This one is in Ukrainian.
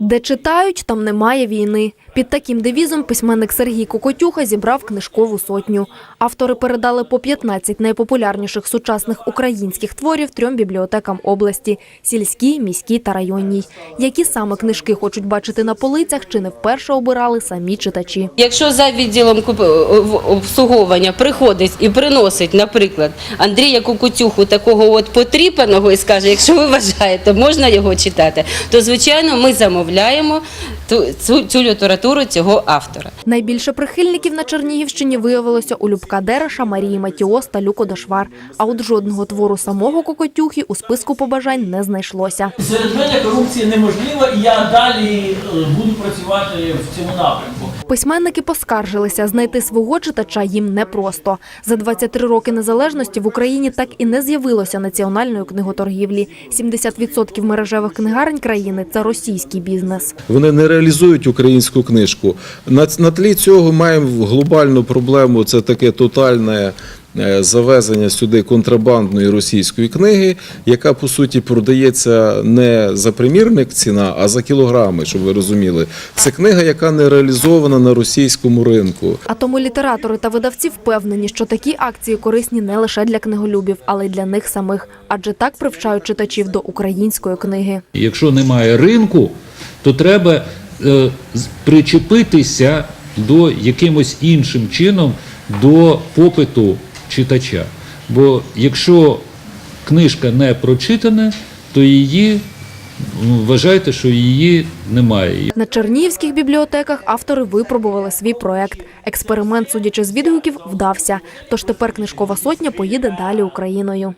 Де читають, там немає війни. Під таким девізом письменник Сергій Кокотюха зібрав книжкову сотню. Автори передали по 15 найпопулярніших сучасних українських творів трьом бібліотекам області – сільській, міській та районній. Які саме книжки хочуть бачити на полицях, чи не вперше обирали самі читачі. Якщо за відділом куп- обслуговування приходить і приносить, наприклад, Андрія Кукутюху такого от потріпаного і скаже, якщо ви вважаєте, можна його читати, то звичайно ми замовляємо ту- цю, цю літературу цього автора. Найбільше прихильників на Чернігівщині виявилося у Любка Дереша, Марії Матіос та Люко Дошвар. А от жодного твору самого Кокотюхи у списку побажань не знайшлося. Серед мене корупції неможлива, і я далі е, буду працювати в цьому напрямку. Письменники поскаржилися, знайти свого читача їм непросто. За 23 роки незалежності в Україні так і не з'явилося національної книготоргівлі. 70% мережевих книгарень країни – це російський бізнес. Вони не реалізують українську книжку. На, тлі цього маємо глобальну проблему. Це таке тотальне завезення сюди контрабандної російської книги, яка по суті продається не за примірник ціна, а за кілограми, щоб ви розуміли. Це книга, яка не реалізована на російському ринку. А тому літератори та видавці впевнені, що такі акції корисні не лише для книголюбів, але й для них самих, адже так привчають читачів до української книги. Якщо немає ринку, то треба е, причепитися до якимось іншим чином до попиту читача. Бо якщо книжка не прочитана, то її ну, вважайте, що її немає. На чернігівських бібліотеках автори випробували свій проект. Експеримент, судячи з відгуків, вдався. Тож тепер книжкова сотня поїде далі Україною.